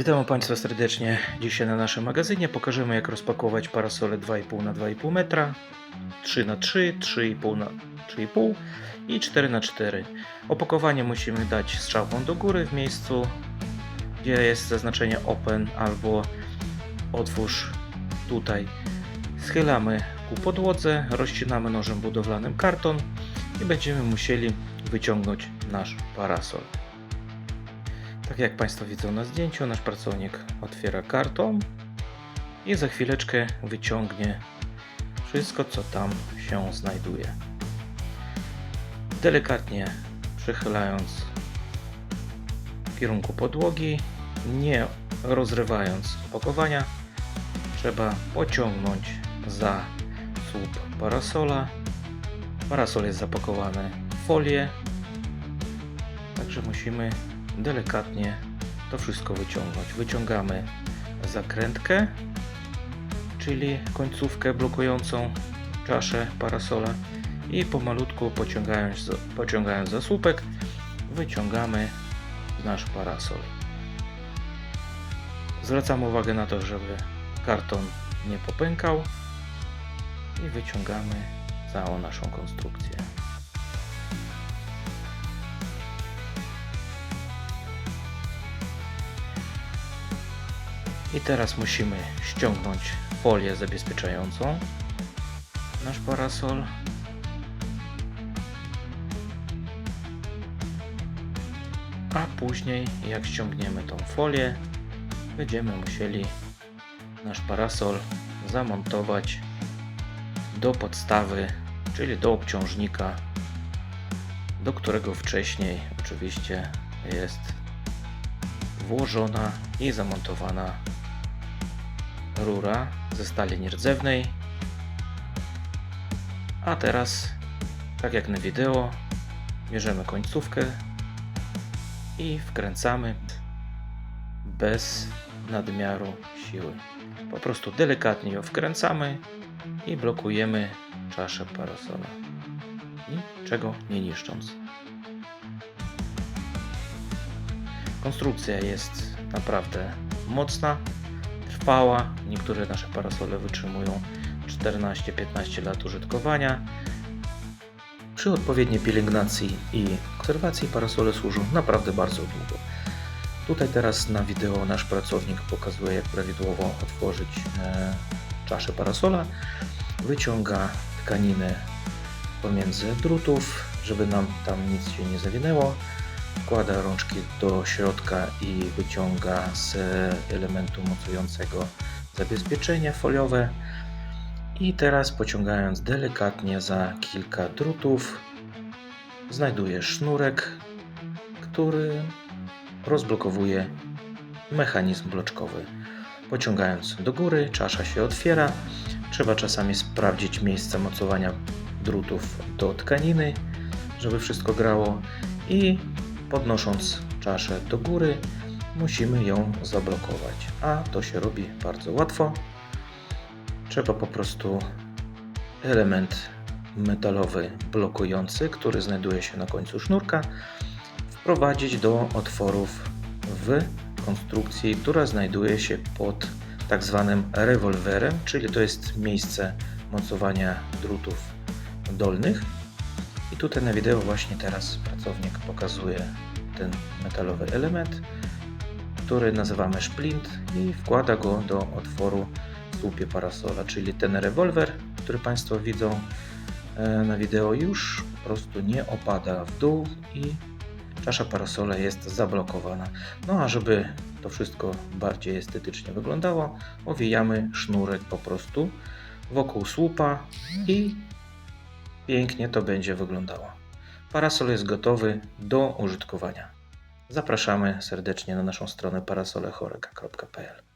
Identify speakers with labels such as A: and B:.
A: Witamy Państwa serdecznie. Dzisiaj na naszym magazynie pokażemy jak rozpakować parasole 2,5 na 2,5 metra, 3 na 3, 3,5 na 3,5 i 4 na 4. Opakowanie musimy dać strzałką do góry w miejscu, gdzie jest zaznaczenie open albo otwórz tutaj. Schylamy ku podłodze, rozcinamy nożem budowlanym karton i będziemy musieli wyciągnąć nasz parasol. Tak jak Państwo widzą na zdjęciu, nasz pracownik otwiera karton i za chwileczkę wyciągnie wszystko, co tam się znajduje. Delikatnie przechylając w kierunku podłogi, nie rozrywając opakowania, trzeba pociągnąć za słup parasola. Parasol jest zapakowany w folię, także musimy delikatnie to wszystko wyciągnąć. Wyciągamy zakrętkę, czyli końcówkę blokującą czaszę parasola i pomalutku pociągając, pociągając za słupek wyciągamy nasz parasol. Zwracamy uwagę na to, żeby karton nie popękał i wyciągamy całą naszą konstrukcję. I teraz musimy ściągnąć folię zabezpieczającą nasz parasol. A później, jak ściągniemy tą folię, będziemy musieli nasz parasol zamontować do podstawy, czyli do obciążnika, do którego wcześniej oczywiście jest włożona i zamontowana rura ze stali nierdzewnej. A teraz, tak jak na wideo, bierzemy końcówkę i wkręcamy bez nadmiaru siły. Po prostu delikatnie ją wkręcamy i blokujemy czaszę parasola. Niczego nie niszcząc. Konstrukcja jest naprawdę mocna, Niektóre nasze parasole wytrzymują 14-15 lat użytkowania. Przy odpowiedniej pielęgnacji i konserwacji parasole służą naprawdę bardzo długo. Tutaj teraz na wideo nasz pracownik pokazuje, jak prawidłowo otworzyć e, czaszę parasola. Wyciąga tkaninę pomiędzy drutów, żeby nam tam nic się nie zawinęło wkłada rączki do środka i wyciąga z elementu mocującego zabezpieczenie foliowe. I teraz pociągając delikatnie za kilka drutów, znajduje sznurek, który rozblokowuje mechanizm bloczkowy. Pociągając do góry, czasza się otwiera. Trzeba czasami sprawdzić miejsce mocowania drutów do tkaniny, żeby wszystko grało i podnosząc czaszę do góry, musimy ją zablokować. A to się robi bardzo łatwo. Trzeba po prostu element metalowy blokujący, który znajduje się na końcu sznurka, wprowadzić do otworów w konstrukcji, która znajduje się pod tak zwanym rewolwerem, czyli to jest miejsce mocowania drutów dolnych. I tutaj na wideo właśnie teraz pracownik pokazuje ten metalowy element, który nazywamy szplint i wkłada go do otworu w słupie parasola, czyli ten rewolwer, który Państwo widzą e, na wideo już po prostu nie opada w dół i czasza parasola jest zablokowana. No a żeby to wszystko bardziej estetycznie wyglądało, owijamy sznurek po prostu wokół słupa i pięknie to będzie wyglądało. Parasol jest gotowy do użytkowania. Zapraszamy serdecznie na naszą stronę parasolechoreka.pl